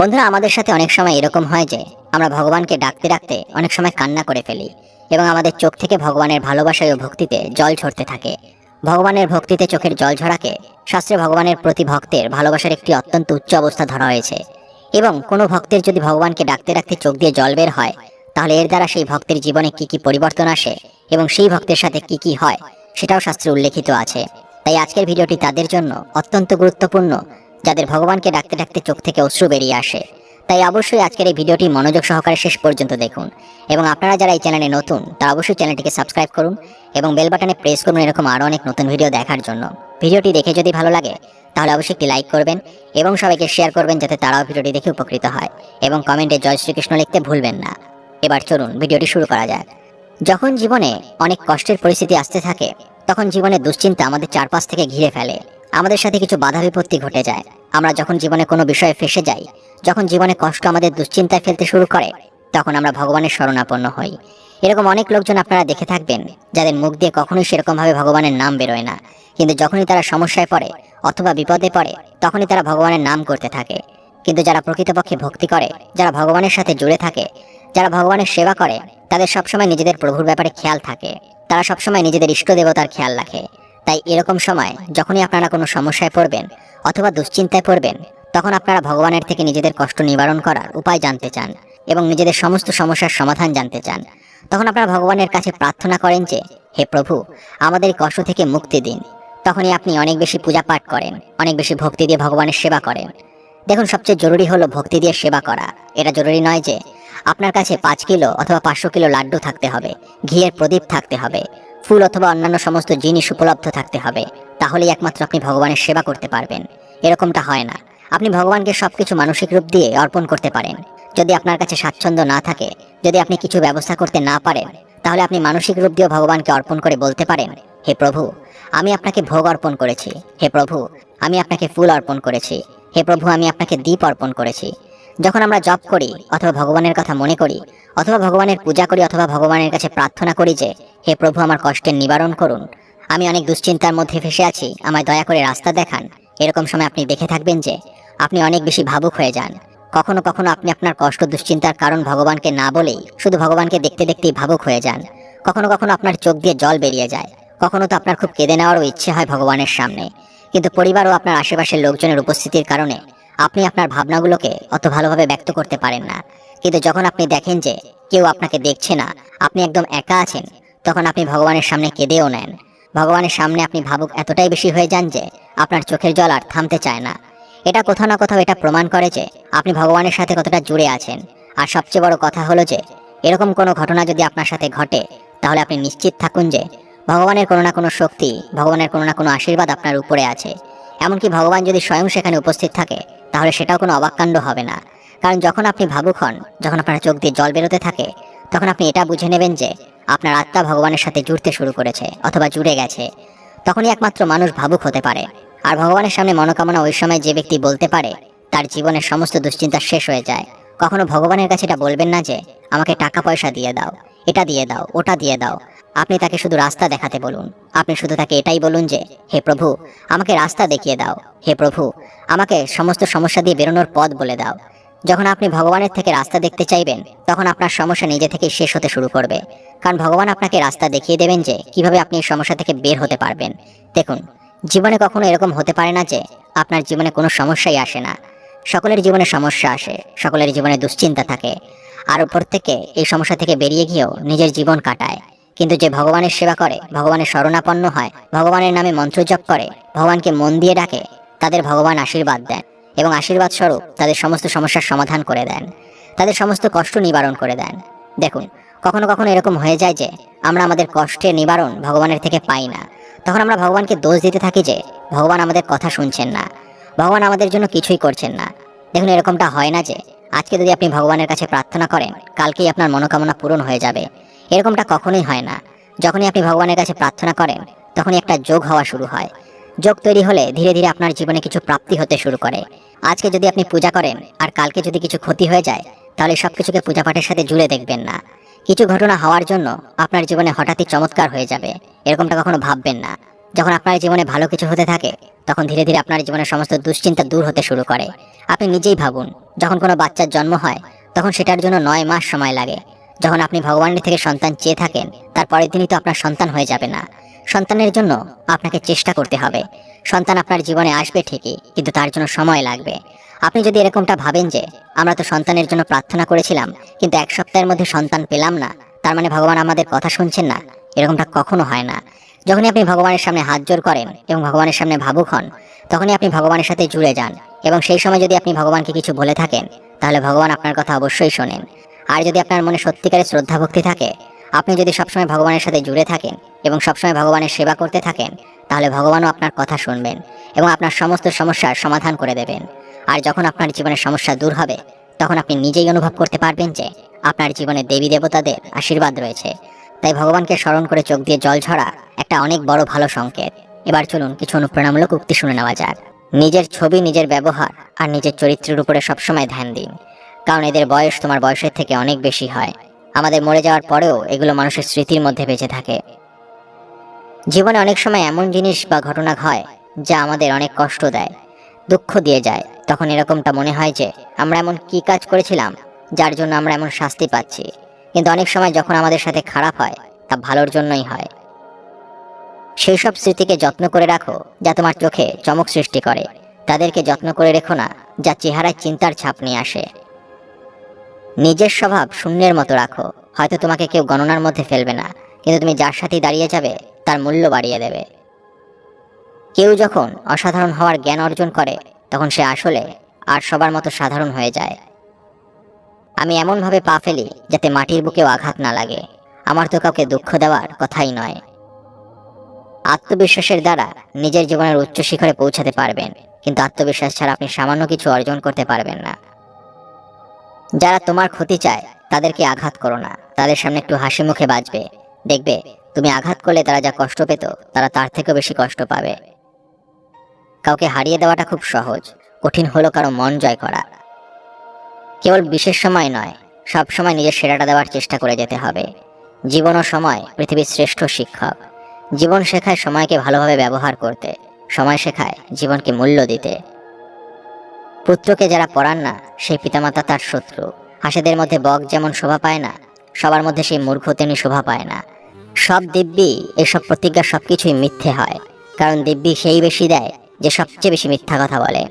বন্ধুরা, আমাদের সাথে অনেক সময় এরকম হয় যে আমরা ভগবানকে ডাকতে ডাকতে অনেক সময় কান্না করে ফেলি এবং আমাদের চোখ থেকে ভগবানের ভালোবাসায় ও ভক্তিতে জল ঝরতে থাকে। ভগবানের ভক্তিতে চোখের জল ঝরাকে শাস্ত্রে ভগবানের প্রতি ভক্তের ভালোবাসার একটি অত্যন্ত উচ্চ অবস্থা ধরা হয়েছে। এবং কোনো ভক্তের যদি ভগবানকে ডাকতে ডাকতে চোখ দিয়ে জল বের হয়, তাহলে এর দ্বারা সেই ভক্তের জীবনে কি কি পরিবর্তন আসে এবং সেই ভক্তের সাথে কি কি হয়, সেটাও শাস্ত্রে উল্লেখিত আছে। তাই আজকের ভিডিওটি তাদের জন্য অত্যন্ত গুরুত্বপূর্ণ। যাদের ভগবানকে ডাকতে ডাকতে চোখ থেকে অশ্রু বেরিয়ে আসে। তাই অবশ্যই আজকের এই ভিডিওটি মনোযোগ সহকারে শেষ পর্যন্ত দেখুন। এবং আপনারা যারা এই চ্যানেলে নতুন, তারা অবশ্যই চ্যানেলটিকে সাবস্ক্রাইব করুন এবং বেল বাটনে প্রেস করুন এরকম আরও অনেক নতুন ভিডিও দেখার জন্য। ভিডিওটি দেখে যদি ভালো লাগে, তাহলে অবশ্যই একটি লাইক করবেন এবং সবাইকে শেয়ার করবেন যাতে তারাও ভিডিওটি দেখে উপকৃত হয় এবং কমেন্টে জয় শ্রীকৃষ্ণ লিখতে ভুলবেন না। এবার চলুন ভিডিওটি শুরু করা যাক। যখন জীবনে অনেক কষ্টের পরিস্থিতি আসতে থাকে, তখন জীবনে দুশ্চিন্তা আমাদের চারপাশ থেকে ঘিরে ফেলে। আমাদের সাথে কিছু বাধা বিপত্তি ঘটে যায়। আমরা যখন জীবনে কোনো বিষয়ে ফেসে যাই, যখন জীবনে কষ্ট আমাদের দুশ্চিন্তায় ফেলতে শুরু করে, তখন আমরা ভগবানের শরণাপন্ন হই। এরকম অনেক লোকজন আপনারা দেখে থাকবেন, যাদের মুখ দিয়ে কখনোই সেরকমভাবে ভগবানের নাম বেরোয় না। কিন্তু যখনই তারা সমস্যায় পড়ে অথবা বিপদে পড়ে, তখনই তারা ভগবানের নাম করতে থাকে। কিন্তু যারা প্রকৃতপক্ষে ভক্তি করে, যারা ভগবানের সাথে জুড়ে থাকে, যারা ভগবানের সেবা করে, তাদের সবসময় নিজেদের প্রভুর ব্যাপারে খেয়াল থাকে। তারা সবসময় নিজেদের ইষ্ট দেবতার খেয়াল রাখে। তাই এরকম সময়, যখনই আপনারা কোনো সমস্যায় পড়বেন অথবা দুশ্চিন্তায় পড়বেন, তখন আপনারা ভগবানের থেকে নিজেদের কষ্ট নিবারণ করার উপায় জানতে চান এবং নিজেদের সমস্ত সমস্যার সমাধান জানতে চান। তখন আপনারা ভগবানের কাছে প্রার্থনা করেন যে, হে প্রভু, আমাদের কষ্ট থেকে মুক্তি দিন। তখনই আপনি অনেক বেশি পূজা পাঠ করেন, অনেক বেশি ভক্তি দিয়ে ভগবানের সেবা করেন। দেখুন, সবচেয়ে জরুরি হলো ভক্তি দিয়ে সেবা করা। এটা জরুরি নয় যে, আপনার কাছে পাঁচ কিলো অথবা পাঁচশো কিলো লাড্ডু থাকতে হবে, ঘিয়ের প্রদীপ থাকতে হবে। ফুল অথবা অন্যান্য সমস্ত জিনিস উপলব্ধ থাকতে হবে, তাহলেই একমাত্র আপনি ভগবানের সেবা করতে পারবেন। এরকমটা হয় না। আপনি ভগবানকে সবকিছু মানসিক রূপ দিয়ে অর্পণ করতে পারেন। যদি আপনার কাছে স্বাচ্ছন্দ্য না থাকে, যদি আপনি কিছু ব্যবস্থা করতে না পারেন, তাহলে আপনি মানসিক রূপ দিয়েও ভগবানকে অর্পণ করে বলতে পারেন, হে প্রভু, আমি আপনাকে ভোগ অর্পণ করেছি। হে প্রভু, আমি আপনাকে ফুল অর্পণ করেছি। হে প্রভু, আমি আপনাকে দীপ অর্পণ করেছি। যখন আমরা জপ করি অথবা ভগবানের কথা মনে করি, অথবা ভগবানের পূজা করি অথবা ভগবানের কাছে প্রার্থনা করি যে হে প্রভু, আমার কষ্টের নিবারণ করুন। আমি অনেক দুশ্চিন্তার মধ্যে ফেসে আছি। আমায় দয়া করে রাস্তা দেখান। এরকম সময় আপনি দেখে থাকবেন যে, আপনি অনেক বেশি ভাবুক হয়ে যান। কখনো কখনো আপনি আপনার কষ্ট, দুশ্চিন্তার কারণ ভগবানকে না বলেই শুধু ভগবানকে দেখতে দেখতেই ভাবুক হয়ে যান। কখনো কখনো আপনার চোখ দিয়ে জল বেরিয়ে যায়। কখনো তো আপনার খুব কেঁদে নেওয়ারও ইচ্ছে হয় ভগবানের সামনে। কিন্তু পরিবার ও আপনার আশেপাশের লোকজনের উপস্থিতির কারণে আপনি আপনার ভাবনাগুলোকে অত ভালোভাবে ব্যক্ত করতে পারেন না। কিন্তু যখন আপনি দেখেন যে কেউ আপনাকে দেখছে না, আপনি একদম একা আছেন তখন আপনি ভগবানের সামনে কেঁদেও নেন। ভগবানের সামনে আপনি ভাবুক এতটাই বেশি হয়ে যান যে, আপনার চোখের জল আর থামতে চায় না। এটা কোথাও না কোথাও এটা প্রমাণ করে যে, আপনি ভগবানের সাথে কতটা জুড়ে আছেন। আর সবচেয়ে বড় কথা হলো যে, এরকম কোনো ঘটনা যদি আপনার সাথে ঘটে, তাহলে আপনি নিশ্চিত থাকুন যে, ভগবানের কোনো না কোনো শক্তি, ভগবানের কোনো না কোনো আশীর্বাদ আপনার উপরে আছে। এমনকি ভগবান যদি স্বয়ং সেখানে উপস্থিত থাকে, তাহলে সেটাও কোনো অবাককাণ্ড হবে না। কারণ যখন আপনি ভাবুক হন, যখন আপনার চোখ দিয়ে জল বেরোতে থাকে, তখন আপনি এটা বুঝে নেবেন যে আপনার আত্মা ভগবানের সাথে জুড়তে শুরু করেছে, অথবা জুড়ে গেছে। তখনই একমাত্র মানুষ ভাবুক হতে পারে। আর ভগবানের সামনে মনোকামনা ওই সময় যে ব্যক্তি বলতে পারে, তার জীবনের সমস্ত দুশ্চিন্তা শেষ হয়ে যায়। কখনো ভগবানের কাছে এটা বলবেন না যে, আমাকে টাকা পয়সা দিয়ে দাও, এটা দিয়ে দাও, ওটা দিয়ে দাও। আপনি তাকে শুধু রাস্তা দেখাতে বলুন। আপনি শুধু তাকে এটাই বলুন যে, হে প্রভু, আমাকে রাস্তা দেখিয়ে দাও। হে প্রভু, আমাকে সমস্ত সমস্যা দিয়ে বেরোনোর পথ বলে দাও। যখন আপনি ভগবানের থেকে রাস্তা দেখতে চাইবেন, তখন আপনার সমস্যা নিজে থেকে শেষ হতে শুরু করবে। কারণ ভগবান আপনাকে রাস্তা দেখিয়ে দেবেন যে, কীভাবে আপনি এই সমস্যা থেকে বের হতে পারবেন। দেখুন, জীবনে কখনো এরকম হতে পারে না যে, আপনার জীবনে কোনো সমস্যাই আসে না। সকলের জীবনে সমস্যা আসে, সকলের জীবনে দুশ্চিন্তা থাকে। আর থেকে এই সমস্যা থেকে বেরিয়ে গিয়েও নিজের জীবন কাটায়। কিন্তু যে ভগবানের সেবা করে, ভগবানের শরণাপন্ন হয়, ভগবানের নামে মন্ত্র জপ করে, ভগবানকে মন দিয়ে ডাকে, তাদের ভগবান আশীর্বাদ দেন। এবং আশীর্বাদ স্বরূপ তাদের সমস্ত সমস্যার সমাধান করে দেন। তাদের সমস্ত কষ্ট নিবারণ করে দেন। দেখুন, কখনো কখনো এরকম হয়ে যায় যে, আমরা আমাদের কষ্টের নিবারণ ভগবানের থেকে পাই না। তখন আমরা ভগবানকে দোষ দিতে থাকি যে, ভগবান আমাদের কথা শুনছেন না। ভগবান আমাদের জন্য কিছুই করছেন না। দেখুন, এরকমটা হয় না যে, আজকে যদি আপনি ভগবানের কাছে প্রার্থনা করেন, কালকেই আপনার মনোকামনা পূরণ হয়ে যাবে। এরকমটা কখনোই হয় না। যখনই আপনি ভগবানের কাছে প্রার্থনা করেন, তখনই একটা যোগ হওয়া শুরু হয়। যোগ তৈরি হলে ধীরে ধীরে আপনার জীবনে কিছু প্রাপ্তি হতে শুরু করে। আজকে যদি আপনি পূজা করেন আর কালকে যদি কিছু ক্ষতি হয়ে যায়, তাহলে সব কিছুকে পূজা পাঠের সাথে জুড়ে দেখবেন না। কিছু ঘটনা হওয়ার জন্য আপনার জীবনে হঠাৎই চমৎকার হয়ে যাবে। এরকমটা কখনো ভাববেন না। যখন আপনার জীবনে ভালো কিছু হতে থাকে, তখন ধীরে ধীরে আপনার জীবনের সমস্ত দুশ্চিন্তা দূর হতে শুরু করে। আপনি নিজেই ভাবুন, যখন কোনো বাচ্চার জন্ম হয়, তখন সেটার জন্য নয় মাস সময় লাগে। যখন আপনি ভগবানের থেকে সন্তান চেয়ে থাকেন, তার পরের দিনই তো আপনার সন্তান হয়ে যাবে না। সন্তানের জন্য আপনাকে চেষ্টা করতে হবে। সন্তান আপনার জীবনে আসবে ঠিকই, কিন্তু তার জন্য সময় লাগবে। আপনি যদি এরকমটা ভাবেন যে, আমরা তো সন্তানের জন্য প্রার্থনা করেছিলাম, কিন্তু এক সপ্তাহের মধ্যে সন্তান পেলাম না, তার মানে ভগবান আমাদের কথা শুনছেন না, এরকমটা কখনো হয় না। যখনই আপনি ভগবানের সামনে হাত জোর করেন এবং ভগবানের সামনে ভাবুক হন, তখনই আপনি ভগবানের সাথে জুড়ে যান এবং সেই সময় যদি আপনি ভগবানকে কিছু বলে থাকেন, তাহলে ভগবান আপনার কথা অবশ্যই শোনেন। আর যদি আপনার মনে সত্যিকারের শ্রদ্ধা ভক্তি থাকে আপনি যদি সবসময় ভগবানের সাথে জুড়ে থাকেন এবং সবসময় ভগবানের সেবা করতে থাকেন, তাহলে ভগবানও আপনার কথা শুনবেন এবং আপনার সমস্ত সমস্যার সমাধান করে দেবেন। আর যখন আপনার জীবনের সমস্যা দূর হবে, তখন আপনি নিজেই অনুভব করতে পারবেন যে আপনার জীবনে দেবী দেবতাদের আশীর্বাদ রয়েছে। তাই ভগবানকে স্মরণ করে চোখ দিয়ে জল ঝরা একটা অনেক বড় ভালো সংকেত। এবার চলুন কিছু অনুপ্রেরণামূলক উক্তি শুনে নেওয়া যাক। নিজের ছবি, নিজের ব্যবহার আর নিজের চরিত্রের উপরে সবসময় ধ্যান দিন। কারণ এদের বয়স তোমার বয়সের থেকে অনেক বেশি হয়। আমাদের মরে যাওয়ার পরেও এগুলো মানুষের স্মৃতির মধ্যে বেঁচে থাকে। জীবনে অনেক সময় এমন জিনিস বা ঘটনা হয় যা আমাদের অনেক কষ্ট দেয়, দুঃখ দিয়ে যায়। তখন এরকমটা মনে হয় যে আমরা এমন কি কাজ করেছিলাম যার জন্য আমরা এমন শাস্তি পাচ্ছি। কিন্তু অনেক সময় যখন আমাদের সাথে খারাপ হয়, তা ভালোর জন্যই হয়। সেই সব স্মৃতিকে যত্ন করে রাখো যা তোমার চোখে চমক সৃষ্টি করে। তাদেরকে যত্ন করে রেখো না যা চেহারায় চিন্তার ছাপ নিয়ে আসে। নিজের স্বভাব শূন্যের মতো রাখো। হয়তো তোমাকে কেউ গণনার মধ্যে ফেলবে না, কিন্তু তুমি যার সাথে দাঁড়িয়ে যাবে, তার মূল্য বাড়িয়ে দেবে। কেউ যখন অসাধারণ হওয়ার জ্ঞান অর্জন করে, তখন সে আসলে আর সবার মতো সাধারণ হয়ে যায়। আমি এমনভাবে পা ফেলি যাতে মাটির বুকেও আঘাত না লাগে। আমার তো কাউকে দুঃখ দেওয়ার কথাই নয়। আত্মবিশ্বাসের দ্বারা নিজের জীবনের উচ্চ শিখরে পৌঁছাতে পারবেন, কিন্তু আত্মবিশ্বাস ছাড়া আপনি সামান্য কিছু অর্জন করতে পারবেন না। যারা তোমার ক্ষতি চায়, তাদেরকে আঘাত করো না। তাদের সামনে একটু হাসি মুখে বাঁচবে দেখবে, তুমি আঘাত করলে তারা যা কষ্ট পেত, তারা তার থেকেও বেশি কষ্ট পাবে। কাউকে হারিয়ে দেওয়াটা খুব সহজ। কঠিন হলো কারও মন জয় করা। কেবল বিশেষ সময় নয়, সব সময় নিজের সেরাটা দেওয়ার চেষ্টা করে যেতে হবে। জীবন ও সময় পৃথিবীর শ্রেষ্ঠ শিক্ষক। জীবন শেখায় সময়কে ভালোভাবে ব্যবহার করতে। সময় শেখায় জীবনকে মূল্য দিতে। পুত্রকে যারা পড়ান না, সেই পিতামাতা তার শত্রু। হাসেদের মধ্যে বক যেমন শোভা পায় না, সবার মধ্যে সেই মূর্খ তেমনি শোভা পায় না। সব দিব্যি এসব প্রতিজ্ঞা সবকিছুই মিথ্যে হয়, কারণ দিব্যি সেই বেশি দেয় যে সবচেয়ে বেশি মিথ্যা কথা বলে।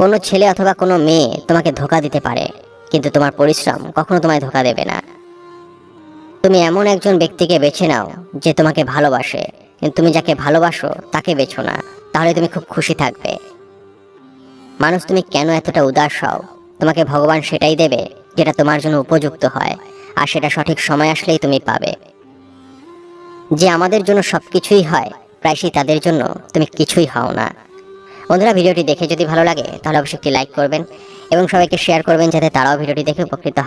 কোনো ছেলে অথবা কোনো মেয়ে তোমাকে ধোকা দিতে পারে, কিন্তু তোমার পরিশ্রম কখনো তোমায় ধোকা দেবে না। তুমি এমন একজন ব্যক্তিকে বেছে নাও যে তোমাকে ভালোবাসে, কিন্তু তুমি যাকে ভালোবাসো তাকে বেছো না, তাহলে তুমি খুব খুশি থাকবে। মানুষ তুমি কেন এতটা উদাস হও? তোমাকে ভগবান সেটাই দেবে, যেটা তোমার জন্য উপযুক্ত হয়, আর সেটা সঠিক সময় আসলেই তুমি পাবে। যে আমাদের জন্য সব কিছুই হয় প্রায়শই তাদের জন্য তুমি কিছুই হও না। বন্ধুরা, ভিডিওটি দেখে যদি ভালো লাগে, তাহলে অবশ্যই একটি লাইক করবেন এবং সবাইকে শেয়ার করবেন যাতে তারাও ভিডিওটি দেখে উপকৃত হয়।